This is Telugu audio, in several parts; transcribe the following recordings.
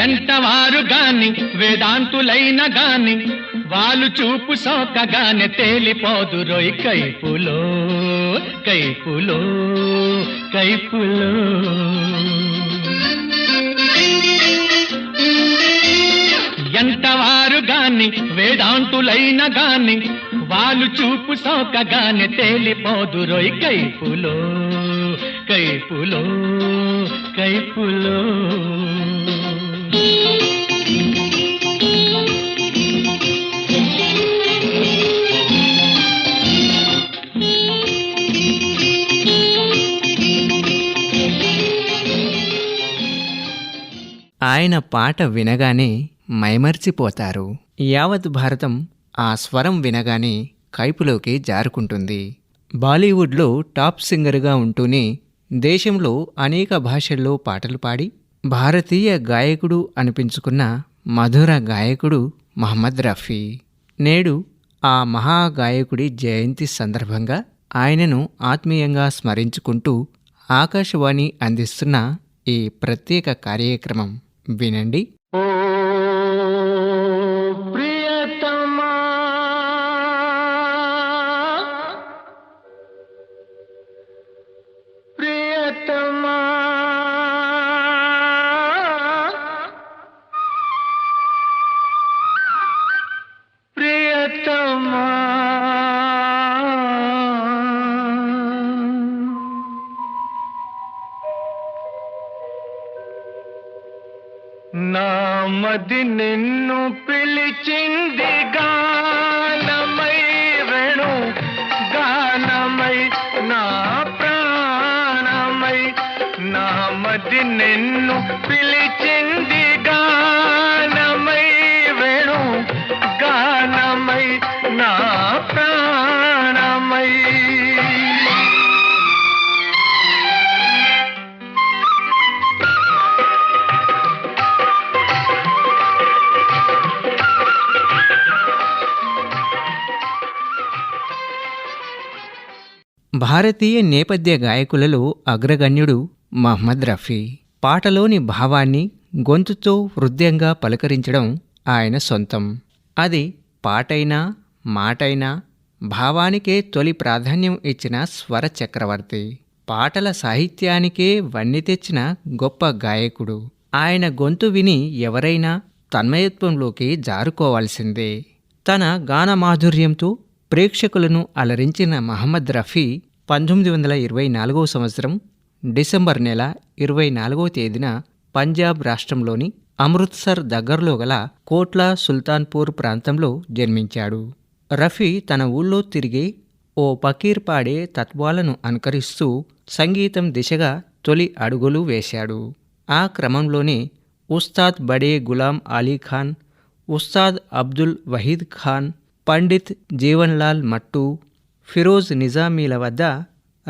ఎంతవారు గాని వేదాంతులైన గాని వాళ్ళు చూపు సోకగానే తేలిపోదు రోయ్ కైపులో కైపులో కైపులో. ఎంతవారు గాని వేదాంతులైన గాని వాళ్ళు చూపు సోకగానే తేలిపోదు రోయ్ కైపులో కైపులో కైపులో. ఆయన పాట వినగానే మైమర్చిపోతారు. యావత్ భారతం ఆ స్వరం వినగానే కైపులోకి జారుకుంటుంది. బాలీవుడ్లో టాప్ సింగర్గా ఉంటూనే దేశంలో అనేక భాషల్లో పాటలు పాడి భారతీయ గాయకుడు అనిపించుకున్న మధుర గాయకుడు మహమ్మద్ రఫీ. నేడు ఆ మహాగాయకుడి జయంతి సందర్భంగా ఆయనను ఆత్మీయంగా స్మరించుకుంటూ ఆకాశవాణి అందిస్తున్న ఈ ప్రత్యేక కార్యక్రమం. వినండి. ప్రియతమా ప్రియతమా. दिन భారతీయ నేపథ్య గాయకులలో అగ్రగణ్యుడు మహమ్మద్ రఫీ. పాటలోని భావాన్ని గొంతుతో హృదయంగా పలకరించడం ఆయన సొంతం. అది పాటైనా మాటైనా భావానికే తొలి ప్రాధాన్యం ఇచ్చిన స్వర చక్రవర్తి. పాటల సాహిత్యానికే వన్నె తెచ్చిన గొప్ప గాయకుడు. ఆయన గొంతు విని ఎవరైనా తన్మయత్వంలోకి జారుకోవాల్సిందే. తన గాన మాధుర్యంతో ప్రేక్షకులను అలరించిన మహమ్మద్ రఫీ పంతొమ్మిది వందల ఇరవై నాలుగవ సంవత్సరం డిసెంబర్ నెల ఇరవై నాలుగవ తేదీన పంజాబ్ రాష్ట్రంలోని అమృత్సర్ దగ్గరలో గల కోట్లా సుల్తాన్పూర్ ప్రాంతంలో జన్మించాడు. రఫీ తన ఊళ్ళో తిరిగి ఓ పకీర్ పాడే తత్వాలను అనుకరిస్తూ సంగీతం దిశగా తొలి అడుగులు వేశాడు. ఆ క్రమంలోనే ఉస్తాద్ బడే గులాం అలీ ఖాన్ ఉస్తాద్ అబ్దుల్ వహీద్ ఖాన్ పండిత్ జీవన్లాల్ మట్టు ఫిరోజ్ నిజామీల వద్ద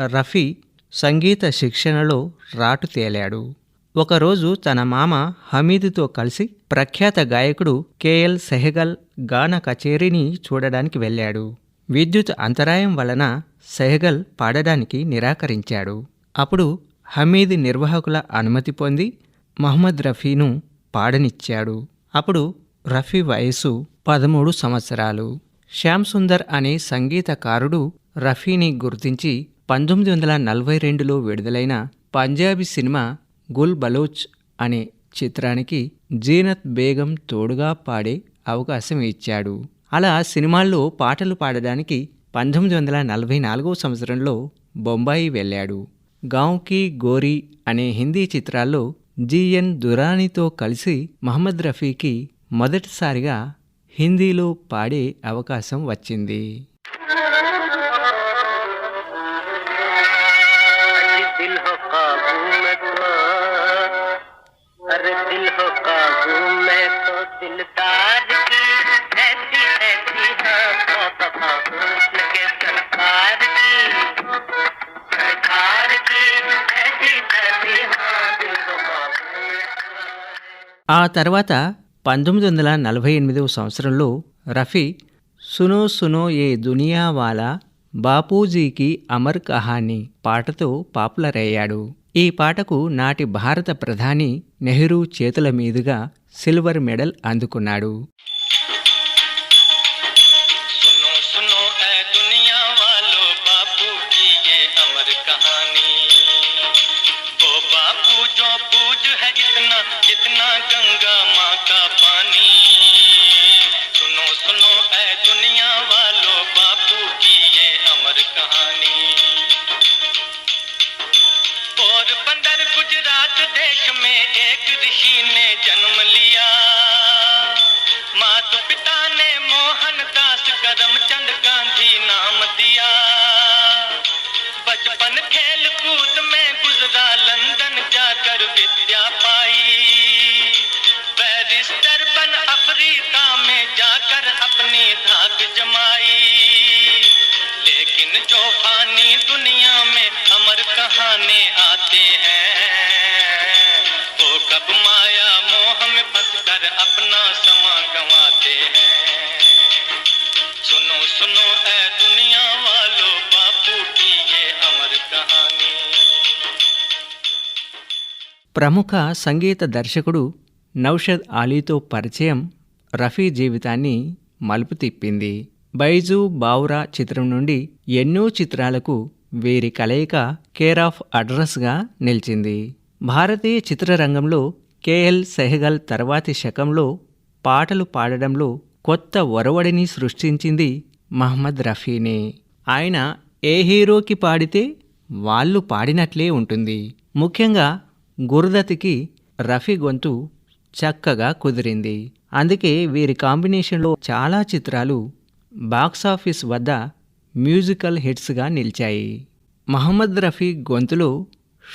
రఫీ సంగీత శిక్షణలో రాటు తేలాడు. ఒకరోజు తన మామ హమీదుతో కలిసి ప్రఖ్యాత గాయకుడు కేఎల్ సెహగల్ గాన కచేరీని చూడడానికి వెళ్ళాడు. విద్యుత్ అంతరాయం వలన సెహగల్ పాడడానికి నిరాకరించాడు. అప్పుడు హమీద్ నిర్వాహకుల అనుమతి పొంది మహమ్మద్ రఫీను పాడనిచ్చాడు. అప్పుడు రఫీ వయసు పదమూడు సంవత్సరాలు. శ్యామ్ సుందర్ అనే సంగీతకారుడు రఫీని గుర్తించి పంతొమ్మిది వందల నలభై రెండులో విడుదలైన పంజాబీ సినిమా గుల్ బలోచ్ అనే చిత్రానికి జీనత్ బేగం తోడుగా పాడే అవకాశం ఇచ్చాడు. అలా సినిమాల్లో పాటలు పాడడానికి పంతొమ్మిది వందల నలభై నాలుగవ సంవత్సరంలో బొంబాయి వెళ్ళాడు. గాంవ్కి గోరీ అనే హిందీ చిత్రాల్లో జిఎన్ దురానీతో కలిసి మహమ్మద్ రఫీకి మొదటిసారిగా హిందీలో పాడే అవకాశం వచ్చింది. ఆ తర్వాత పంతొమ్మిది వందల నలభై ఎనిమిదవ సంవత్సరంలో రఫీ సునో సునో ఏ దునియావాలా బాపూజీకి అమర్ కహానీ పాటతో పాపులర్ అయ్యాడు ఈ పాటకు నాటి భారత ప్రధాని నెహ్రూ చేతుల మీదుగా సిల్వర్ మెడల్ అందుకున్నాడు. کتنا گنگا ماں کا پانی سنو سنو اے دنیا والو باپو کی یہ امر کہانی اور بندر گجرات دیش میں ایک رشی نے جنم لیا वो कब माया मोह में फंस कर अपना समा गंवाते हैं सुनो सुनो ऐ दुनिया वालों बापू की ये अमर कहानी ప్రముఖ సంగీత దర్శకుడు నౌషద్ అలీతో పరిచయం రఫీ జీవితాన్ని మలుపు తిప్పింది బైజు బావురా చిత్రం నుండి ఎన్నో చిత్రాలకు వీరి కలయిక కేర్ ఆఫ్ అడ్రస్గా నిలిచింది భారతీయ చిత్రరంగంలో కేఎల్ సెహగల్ తర్వాతి శకంలో పాటలు పాడడంలో కొత్త ఒరవడిని సృష్టించింది మహమ్మద్ రఫీనే. ఆయన ఏ హీరోకి పాడితే వాళ్ళు పాడినట్లే ఉంటుంది. ముఖ్యంగా గురుదత్కి రఫీ గొంతు చక్కగా కుదిరింది. అందుకే వీరి కాంబినేషన్లో చాలా చిత్రాలు బాక్సాఫీస్ వద్ద మ్యూజికల్ హిట్స్గా నిలిచాయి. మహమ్మద్ రఫీ గొంతులో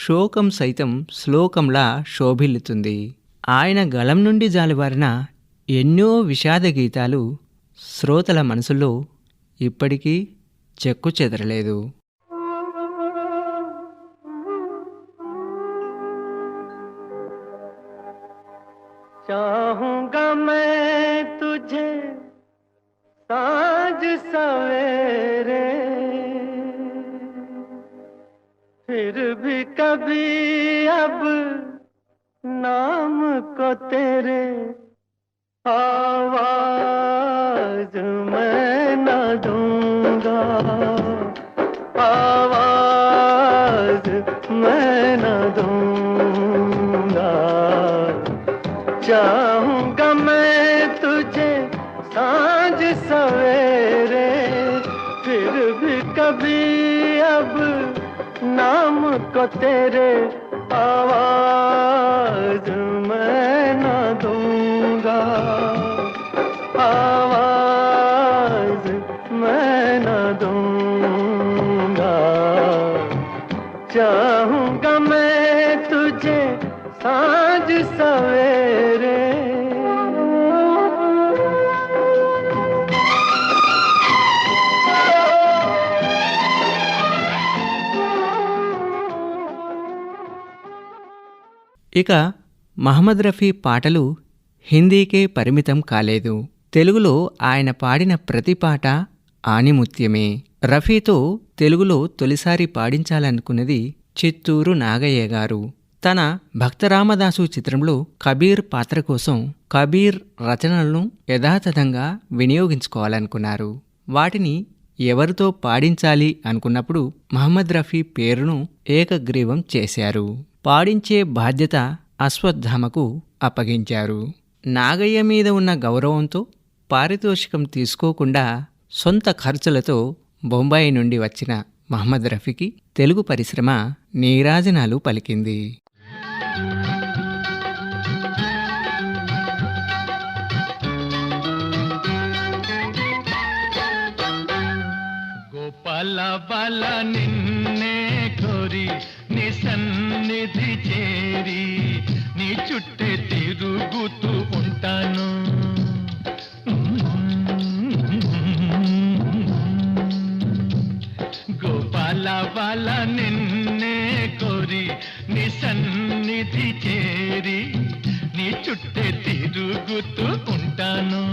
శోకం సైతం శ్లోకంలా శోభిల్లుతుంది. ఆయన గళం నుండి జాలివారిన ఎన్నో విషాద గీతాలు శ్రోతల మనసులో ఇప్పటికీ చెక్కు చెదరలేదు. کبھی اب نام کو تیرے آواز میں نہ دوں گا۔ آواز میں نہ دوں گا۔ چاہوں گا میں تجھے سانج سویرے، پھر بھی کبھی اب نام کو تیرے آواز ఇక మహమ్మద్ రఫీ పాటలు హిందీకే పరిమితం కాలేదు. తెలుగులో ఆయన పాడిన ప్రతి పాట ఆణిముత్యమే. రఫీతో తెలుగులో తొలిసారి పాడించాలనుకున్నది చిత్తూరు నాగయ్య గారు. తన భక్తరామదాసు చిత్రంలో కబీర్ పాత్ర కోసం కబీర్ రచనలను యథాతథంగా వినియోగించుకోవాలనుకున్నారు. వాటిని ఎవరితో పాడించాలి అనుకున్నప్పుడు మహమ్మద్ రఫీ పేరును ఏకగ్రీవం చేశారు. పాడించే బాధ్యత అశ్వత్థామకు అప్పగించారు. నాగయ్య మీద ఉన్న గౌరవంతో పారితోషికం తీసుకోకుండా సొంత ఖర్చులతో బొంబాయి నుండి వచ్చిన మహమ్మద్ రఫీకి తెలుగు పరిశ్రమ నీరాజనాలు పలికింది. గోపాల బాల నిన్న సన్నిధి చేరి నీ చుట్టే తిరుగుతూ ఉంటాను. గోపాల బాల నిన్నే కోరి నీ సన్నిధి చేరి నీ చుట్టే తిరుగుతూ ఉంటాను.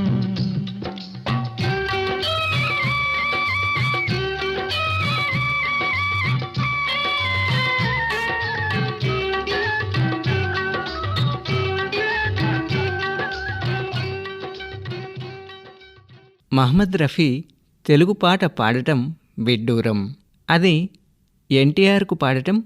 మహమ్మద్ రఫీ తెలుగు పాట పాడటం విడ్డూరం. అది ఎన్టీఆర్కు పాడటం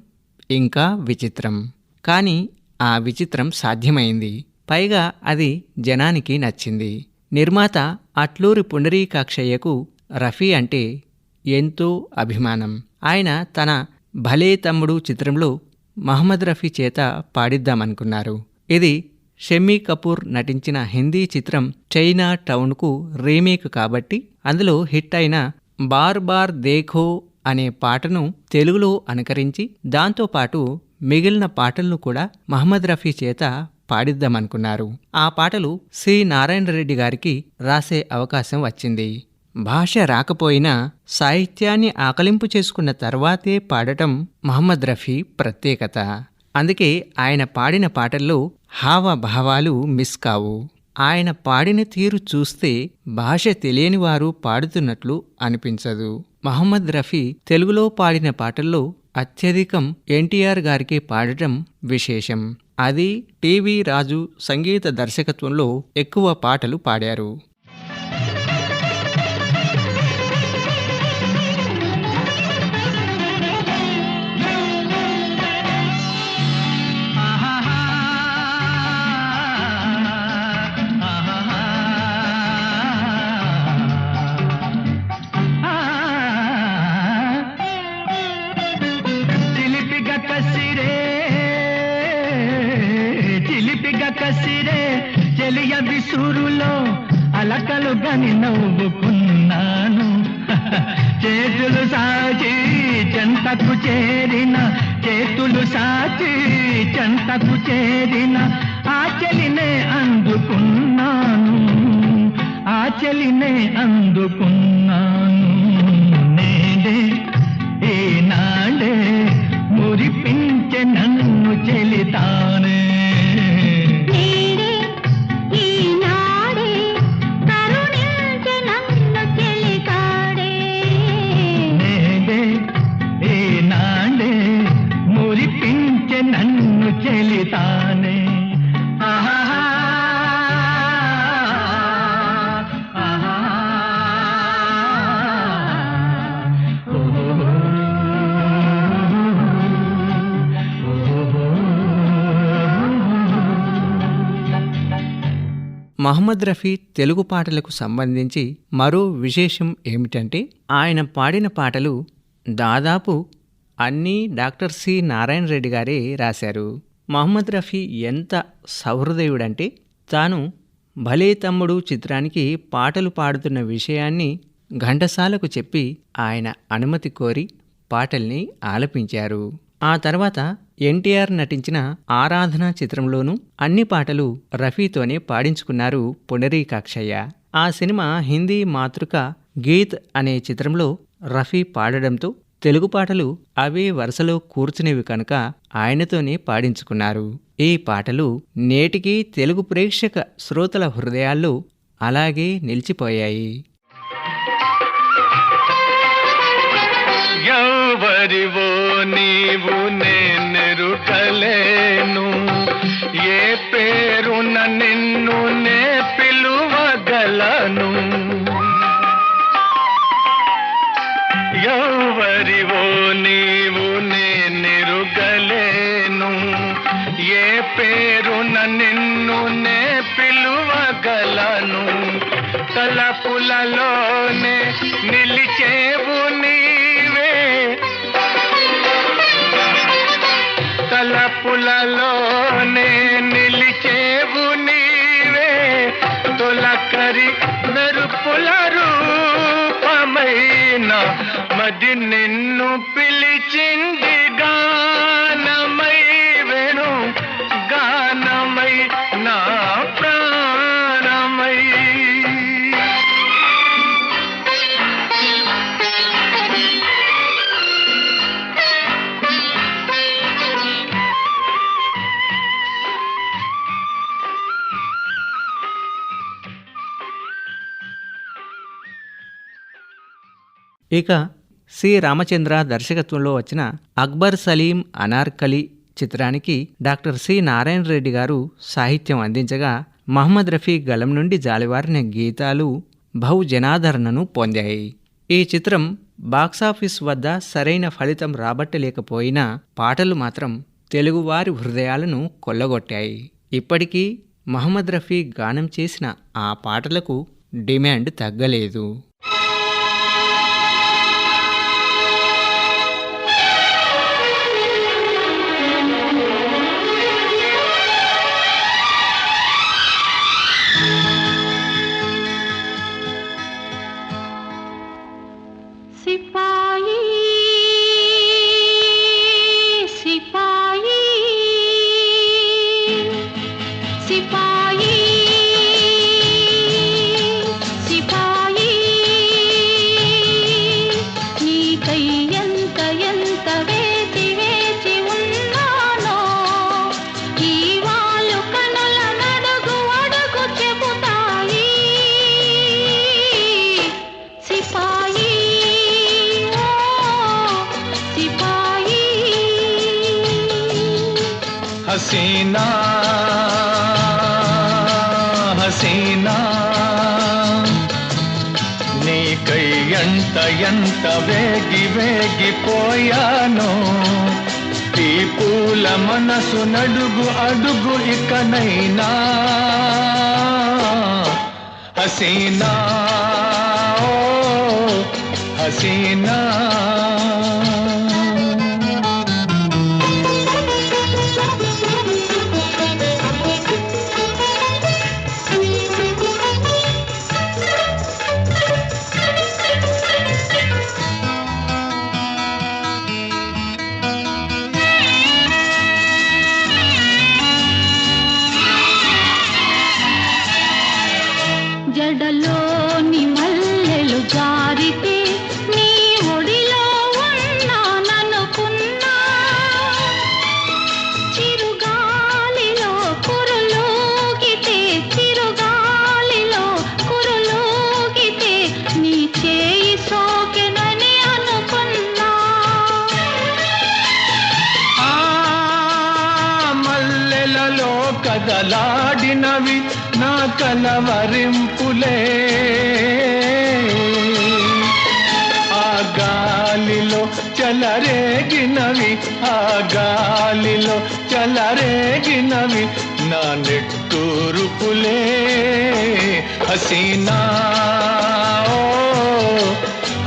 ఇంకా విచిత్రం. కానీ ఆ విచిత్రం సాధ్యమైంది. పైగా అది జనానికి నచ్చింది. నిర్మాత అట్లూరి పునరీకాక్షయ్యకు రఫీ అంటే ఎంతో అభిమానం. ఆయన తన భలే తమ్ముడు చిత్రంలో మహమ్మద్ రఫీ చేత పాడిద్దామనుకున్నారు. ఇది షమ్మీ కపూర్ నటించిన హిందీ చిత్రం చైనా టౌన్కు రీమేక్ కాబట్టి అందులో హిట్ అయిన బార్ బార్ దేఖో అనే పాటను తెలుగులో అనుకరించి దాంతోపాటు మిగిలిన పాటలను కూడా మహమ్మద్ రఫీ చేత పాడిద్దామనుకున్నారు. ఆ పాటలు సి నారాయణ రెడ్డి గారికి రాసే అవకాశం వచ్చింది. భాష రాకపోయినా సాహిత్యాన్ని ఆకలింపు చేసుకున్న తర్వాతే పాడటం మహమ్మద్ రఫీ ప్రత్యేకత. అందుకే ఆయన పాడిన పాటల్లో హావభావాలు మిస్ కావు. ఆయన పాడిన తీరు చూస్తే భాష తెలియని వారు పాడుతున్నట్లు అనిపించదు. మహమ్మద్ రఫీ తెలుగులో పాడిన పాటల్లో అత్యధికం ఎన్టీఆర్ గారికి పాడటం విశేషం. అది టీవీ రాజు సంగీత దర్శకత్వంలో ఎక్కువ పాటలు పాడారు. చెంతకు చేరిన చేతులు సాచి చెంతకు చేరిన ఆచలినే అందుకున్నాను ఆచలినే అందుకున్నాను. మహమ్మద్ రఫీ తెలుగు పాటలకు సంబంధించి మరో విశేషం ఏమిటంటే ఆయన పాడిన పాటలు దాదాపు అన్నీ డాక్టర్ సి నారాయణ రెడ్డి గారే రాశారు. మహమ్మద్ రఫీ ఎంత సహృదయుడంటే తాను భలే తమ్ముడు చిత్రానికి పాటలు పాడుతున్న విషయాన్ని ఘంటసాలకు చెప్పి ఆయన అనుమతి కోరి పాటల్ని ఆలపించారు. ఆ తర్వాత ఎన్టీఆర్ నటించిన ఆరాధన చిత్రంలోనూ అన్ని పాటలు రఫీతోనే పాడించుకున్నారు పునరీకాక్షయ్య. ఆ సినిమా హిందీ మాతృక గీత్ అనే చిత్రంలో రఫీ పాడడంతో తెలుగు పాటలు అవే వరుసలో కూర్చునేవి కనుక ఆయనతోనే పాడించుకున్నారు. ఈ పాటలు నేటికి తెలుగు ప్రేక్షక శ్రోతల హృదయాల్లో అలాగే నిలిచిపోయాయి. ఎవరివో నీవు నేనెరుకలేను ఏ పేరున నిన్ను నే పిలువగలను. ఎవరివో నీవు నేనెరుగలేను ఏ పేరున నిన్ను నే పిలువగలను. తలపులలోనే నిలిచేవు మరి మెరుపుల రూపమైన మది నిన్ను పి ఇక సి. రామచంద్ర దర్శకత్వంలో వచ్చిన అక్బర్ సలీం అనార్కలి చిత్రానికి డాక్టర్ సి. నారాయణ రెడ్డి గారు సాహిత్యం అందించగా మహమ్మద్ రఫీ గలం నుండి జాలివారిన గీతాలు బహు జనాదరణను పొందాయి. ఈ చిత్రం బాక్సాఫీస్ వద్ద సరైన ఫలితం రాబట్టలేకపోయినా పాటలు మాత్రం తెలుగువారి హృదయాలను కొల్లగొట్టాయి. ఇప్పటికీ మహమ్మద్ రఫీ గానం చేసిన ఆ పాటలకు డిమాండ్ తగ్గలేదు. హసీనా హసీనా. నీకై ఎంత ఎంత వేగి వేగిపోయాను ఈ పూల మనసు నడుగు అడుగు ఇకనైనా. హసీనా ఓ హసీనా. హసీనా ఓ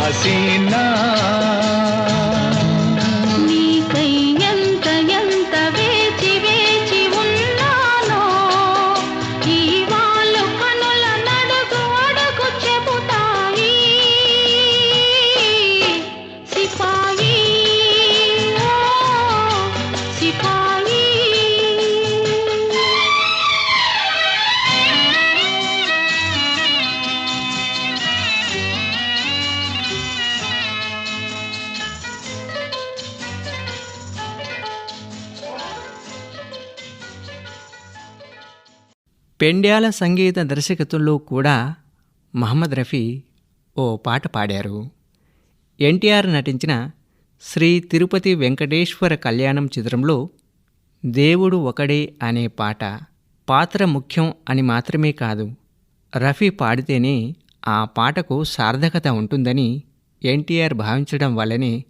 హసీనా పెండ్యాల సంగీత దర్శకత్వంలో కూడా మహమ్మద్ రఫీ ఓ పాట పాడారు. ఎన్టీఆర్ నటించిన శ్రీ తిరుపతి వెంకటేశ్వర కళ్యాణం చిత్రంలో దేవుడు ఒకడే అనే పాట పాత్ర ముఖ్యం అని మాత్రమే కాదు రఫీ పాడితేనే ఆ పాటకు సార్థకత ఉంటుందని ఎన్టీఆర్ భావించడం వల్లనే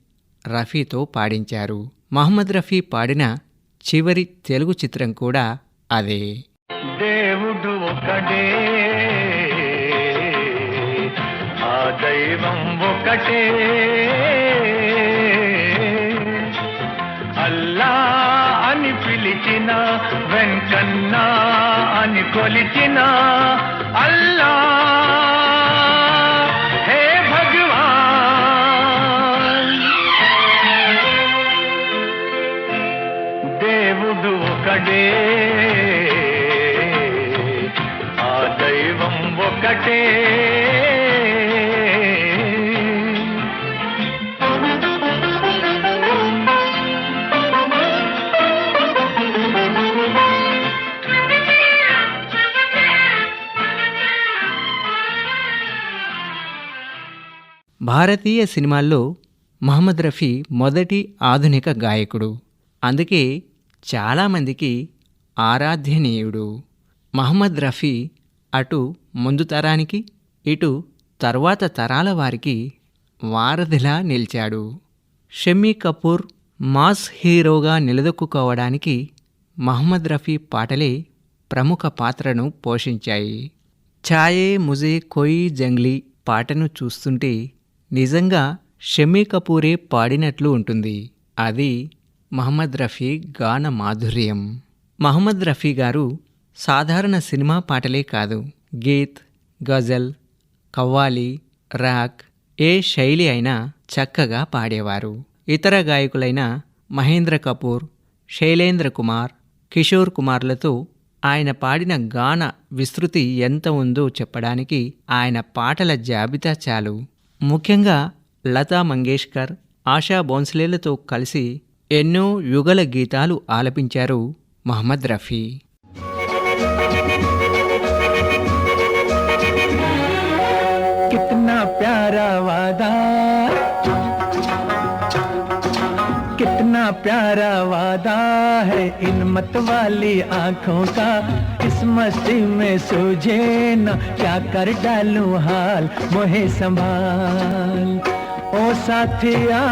రఫీతో పాడించారు. మహమ్మద్ రఫీ పాడిన చివరి తెలుగు చిత్రం కూడా అదే. ఒకటే. ఆ దైవం ఒకటే. అల్లా అని పిలిచిన వెంకన్నా అని కొలిచిన అల్లా. హే దేవుడు ఒకడే ఒకటే భారతీయ సినిమాల్లో మహమ్మద్ రఫీ మొదటి ఆధునిక గాయకుడు. అందుకే చాలామందికి ఆరాధ్యనీయుడు. మహమ్మద్ రఫీ అటు ముందు తరానికి ఇటు తర్వాత తరాల వారికి వారధిలా నిలిచాడు. షమ్మీ కపూర్ మాస్ హీరోగా నిలదొక్కుకోవడానికి మహమ్మద్ రఫీ పాటలే ప్రముఖ పాత్రను పోషించాయి. ఛాయే ముజే కొయి జంగ్లీ పాటను చూస్తుంటే నిజంగా షమ్మీ కపూరే పాడినట్లు ఉంటుంది. అది మహమ్మద్ రఫీ గాన మాధుర్యం. మహమ్మద్ రఫీ గారు సాధారణ సినిమా పాటలే కాదు గీత్ గజల్ కవ్వాలి రాక్ ఏ శైలి అయినా చక్కగా పాడేవారు. ఇతర గాయకులైన మహేంద్ర కపూర్ శైలేంద్ర కుమార్ కిషోర్ కుమార్లతో ఆయన పాడిన గాన విస్తృతి ఎంత ఉందో చెప్పడానికి ఆయన పాటల జాబితా చాలు. ముఖ్యంగా లతా మంగేష్కర్ ఆశా బోన్స్లేలతో కలిసి ఎన్నో యుగల గీతాలు ఆలపించారు మహమ్మద్ రఫీ. پیارا وعدہ ہے ان مت والی آنکھوں کا اس مستی میں سوجے نہ کیا کر ڈالوں حال مہے سنبھال۔ او ساتھیا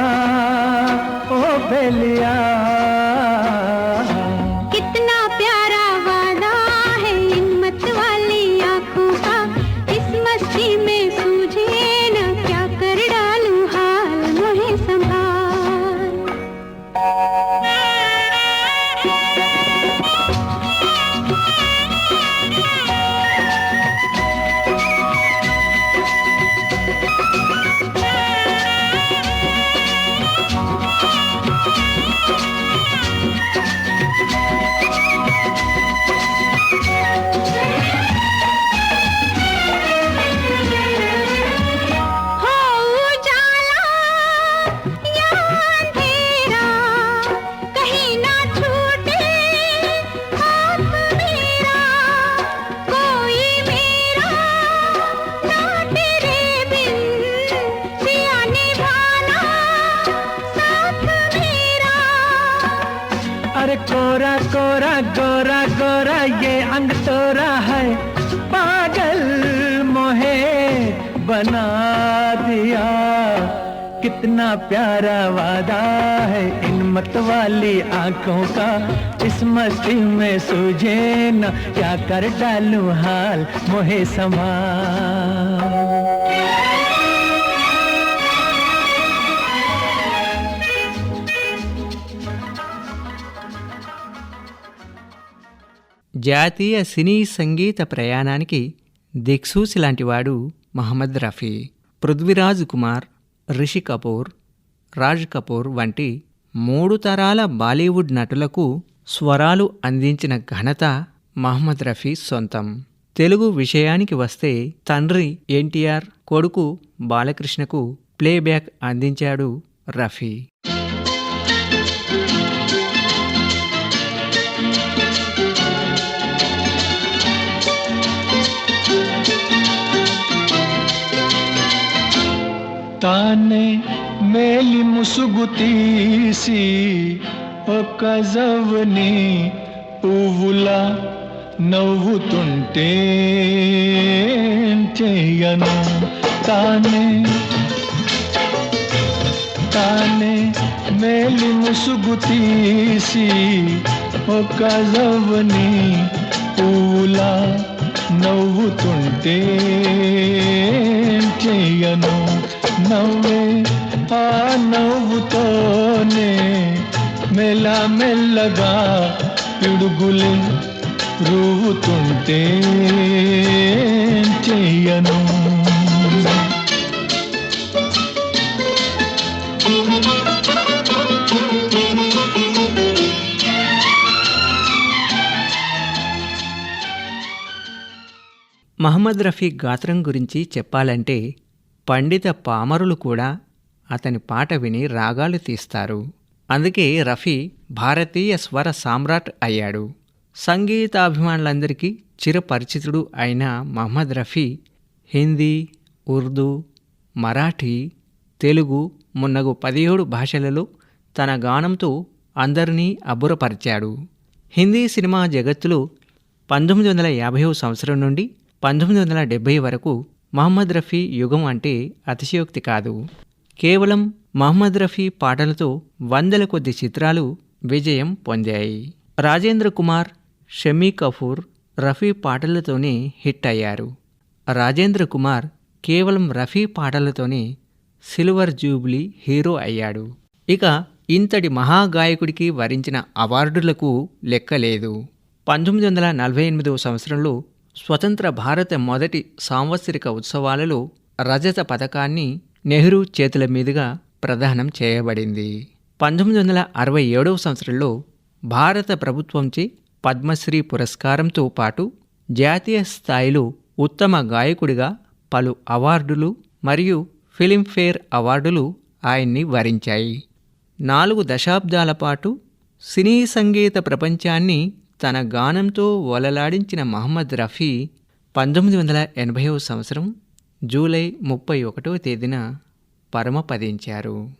او بیلیا گورا گورا گورا گورا یہ انگ تورا ہے۔ پاگل موہے بنا دیا۔ کتنا پیارا وعدہ ہے ان مت والی آنکھوں کا۔ اس مستی میں سوجے نہ، کیا کر ڈالوں حال موہے سما۔ జాతీయ సినీ సంగీత ప్రయాణానికి దిక్సూచి లాంటివాడు మహమ్మద్ రఫీ. పృథ్వీరాజ్ కుమార్ రిషి కపూర్ రాజ్ కపూర్ వంటి మూడు తరాల బాలీవుడ్ నటులకు స్వరాలు అందించిన ఘనత మహమ్మద్ రఫీ సొంతం. తెలుగు విషయానికి వస్తే తండ్రి ఎన్టీఆర్ కొడుకు బాలకృష్ణకు ప్లేబ్యాక్ అందించాడు రఫీ. తానే మేలి ముసుగు తీసి ఒక జవని పువ్వులా నవ్వుతుంటే చెయ్యను తానే తానే మేలి ముసుగు తీసి ఒక జవని పూలా నవ్వుతుంటే చెయ్యను నవ్వే ఆ నవ్వుతోనే మెల్ల మెల్లగా పిడుగులు రువుతుంటే చెయ్యను? మహమ్మద్ రఫీ గాత్రం గురించి చెప్పాలంటే పండిత పామరులు కూడా అతని పాట విని రాగాలు తీస్తారు. అందుకే రఫీ భారతీయ స్వర సామ్రాట్ అయ్యాడు. సంగీతాభిమానులందరికీ చిరపరిచితుడు అయిన మహమ్మద్ రఫీ హిందీ ఉర్దూ మరాఠీ తెలుగు మున్నగు పదిహేడు భాషలలో తన గానంతో అందరినీ అబ్బురపరిచాడు. హిందీ సినిమా జగత్తులో పంతొమ్మిది వందల యాభైవ సంవత్సరం నుండి పంతొమ్మిది వందల డెబ్భై వరకు మహమ్మద్ రఫీ యుగం అంటే అతిశయోక్తి కాదు. కేవలం మహమ్మద్ రఫీ పాటలతో వందల కొద్ది చిత్రాలు విజయం పొందాయి. రాజేంద్ర కుమార్ షమీ కపూర్ రఫీ పాటలతోనే హిట్ అయ్యారు. రాజేంద్ర కుమార్ కేవలం రఫీ పాటలతోనే సిల్వర్ జూబ్లీ హీరో అయ్యాడు. ఇక ఇంతటి మహాగాయకుడికి వరించిన అవార్డులకు లెక్కలేదు. పంతొమ్మిది వందల నలభై ఎనిమిదవ సంవత్సరంలో స్వతంత్ర భారత మొదటి సాంవత్సరిక ఉత్సవాలలో రజత పథకాన్ని నెహ్రూ చేతుల మీదుగా ప్రదానం చేయబడింది. పంతొమ్మిది వందల అరవై ఏడవ సంవత్సరంలో భారత ప్రభుత్వంచే పద్మశ్రీ పురస్కారంతో పాటు జాతీయ స్థాయిలో ఉత్తమ గాయకుడిగా పలు అవార్డులు మరియు ఫిలింఫేర్ అవార్డులు ఆయన్ని వరించాయి. నాలుగు దశాబ్దాల పాటు సినీ సంగీత ప్రపంచాన్ని తన గానంతో వలలాడించిన మహమ్మద్ రఫీ పంతొమ్మిది వందల ఎనభైవ సంవత్సరం జూలై ముప్పై ఒకటవ తేదీన పరమపదించారు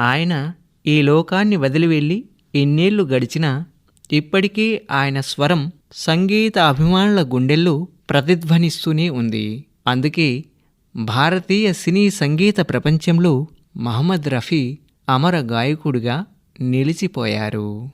ఆయన ఈ లోకాన్ని వదిలి వెళ్ళి ఇన్నేళ్ళు గడిచినా ఇప్పటికీ ఆయన స్వరం సంగీత అభిమానుల గుండెల్లో ప్రతిధ్వనిస్తూనే ఉంది. అందుకే భారతీయ సినీ సంగీత ప్రపంచంలో మహమ్మద్ రఫీ అమర గాయకుడిగా నిలిచిపోయారు.